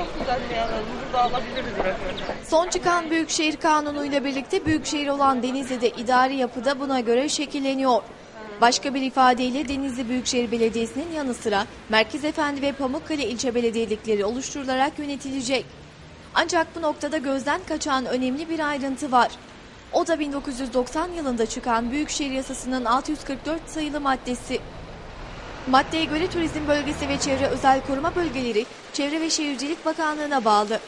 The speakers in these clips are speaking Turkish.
çok güzel yani. Burada alabiliriz resmen. Son çıkan Büyükşehir Kanunu ile birlikte Büyükşehir olan Denizli'de idari yapıda buna göre şekilleniyor. Başka bir ifadeyle Denizli Büyükşehir Belediyesi'nin yanı sıra Merkez Efendi ve Pamukkale ilçe belediyelikleri oluşturularak yönetilecek. Ancak bu noktada gözden kaçan önemli bir ayrıntı var. O da 1990 yılında çıkan Büyükşehir Yasası'nın 644 sayılı maddesi. Maddeye göre turizm bölgesi ve çevre özel koruma bölgeleri Çevre ve Şehircilik Bakanlığı'na bağlı.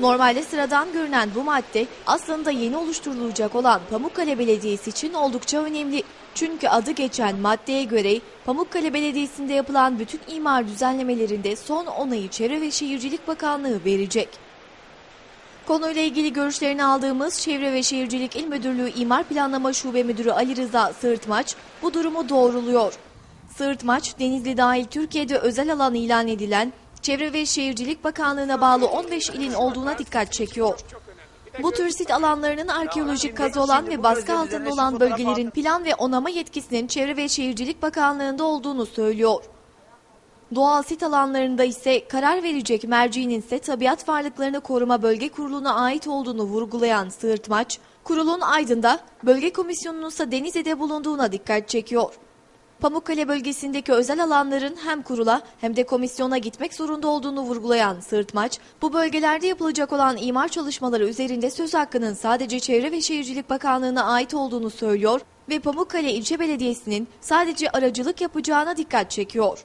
Normalde sıradan görünen bu madde aslında yeni oluşturulacak olan Pamukkale Belediyesi için oldukça önemli. Çünkü adı geçen maddeye göre Pamukkale Belediyesi'nde yapılan bütün imar düzenlemelerinde son onayı Çevre ve Şehircilik Bakanlığı verecek. Konuyla ilgili görüşlerini aldığımız Çevre ve Şehircilik İl Müdürlüğü İmar Planlama Şube Müdürü Ali Rıza Sığırtmaç bu durumu doğruluyor. Sığırtmaç, Denizli dahil Türkiye'de özel alan ilan edilen Çevre ve Şehircilik Bakanlığı'na bağlı 15 ilin olduğuna dikkat çekiyor. Bu tür sit alanlarının arkeolojik kazı olan ve baskı altında olan bölgelerin plan ve onama yetkisinin Çevre ve Şehircilik Bakanlığı'nda olduğunu söylüyor. Doğal sit alanlarında ise karar verecek merciğinin ise Tabiat Varlıklarını Koruma Bölge Kurulu'na ait olduğunu vurgulayan Sığırtmaç, kurulun Aydın'da, bölge komisyonunun ise Denizli'de bulunduğuna dikkat çekiyor. Pamukkale bölgesindeki özel alanların hem kurula hem de komisyona gitmek zorunda olduğunu vurgulayan Sırtmaç, bu bölgelerde yapılacak olan imar çalışmaları üzerinde söz hakkının sadece Çevre ve Şehircilik Bakanlığı'na ait olduğunu söylüyor ve Pamukkale İlçe Belediyesi'nin sadece aracılık yapacağına dikkat çekiyor.